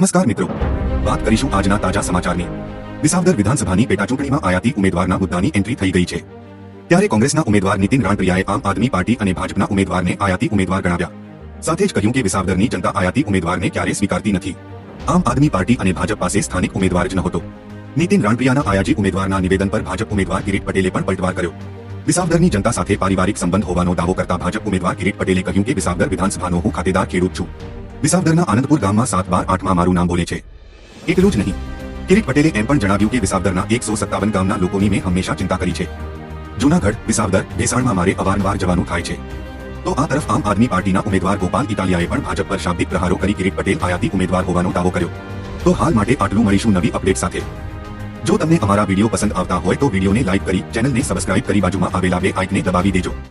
નમસ્કાર મિત્રો વાત કરીશું આજના તાજા સમાચારની વિસાવદર વિધાનસભાની પેટા ચૂંટણીમાં આયાતી ઉમેદવારના મુદ્દાની એન્ટ્રી થઈ ગઈ છે ત્યારે કોંગ્રેસના ઉમેદવાર નીતિન રાણપ્રિયાએ આમ આદમી પાર્ટી અને ભાજપના ઉમેદવારને આયાતી ઉમેદવાર ગણાવ્યા સાથે જ કહ્યું કે વિસાવદરની જનતા આયાતી ઉમેદવારને ક્યારે સ્વીકારતી નથી આમ આદમી પાર્ટી અને ભાજપ પાસે સ્થાનિક ઉમેદવાર જ નહોતો નીતિન રાણપ્રિયાના આયાજી ઉમેદવારના નિવેદન પર ભાજપ ઉમેદવાર કિરીટ પટેલે પણ પલટવાર કર્યો વિસાવદરની જનતા સાથે પારિવારિક સંબંધ હોવાનો દાવો કરતા ભાજપ ઉમેદવાર કિરીટ પટેલે કહ્યું કે વિસાવદર વિધાનસભાનો હું ખાતેદાર ખેડૂત છું વિસાવદરના આનંદપુર ગામમાં સાત બાર આઠમાં મારું નામ બોલે છે. એટલું જ નહીં. કિરીટ પટેલે એમ પણ જણાવ્યું કે વિસાવદરના એકસો સત્તાવન ગામના લોકોની મેં હંમેશા ચિંતા કરી છે. જૂનાગઢ, વિસાવદર, ભેસાણમાં મારે અવારનવાર જવાનું થાય છે. તો આ તરફ આમ આદમી પાર્ટીના ઉમેદવાર ગોપાલ ઇટાલિયાએ પણ ભાજપ પર શાબ્દિક પ્રહારો કરી કિરીટ પટેલ આયાતી ઉમેદવાર હોવાનો દાવો કર્યો. તો હાલ માટે આટલું મળીશું નવી અપડેટ સાથે. જો તમને અમારા વીડિયો પસંદ આવતા હોય તો વિડીયોને લાઇક કરી, ચેનલને સબસ્ક્રાઇબ કરી બાજુમાં આવેલા બે આઇકને દબાવી દેજો.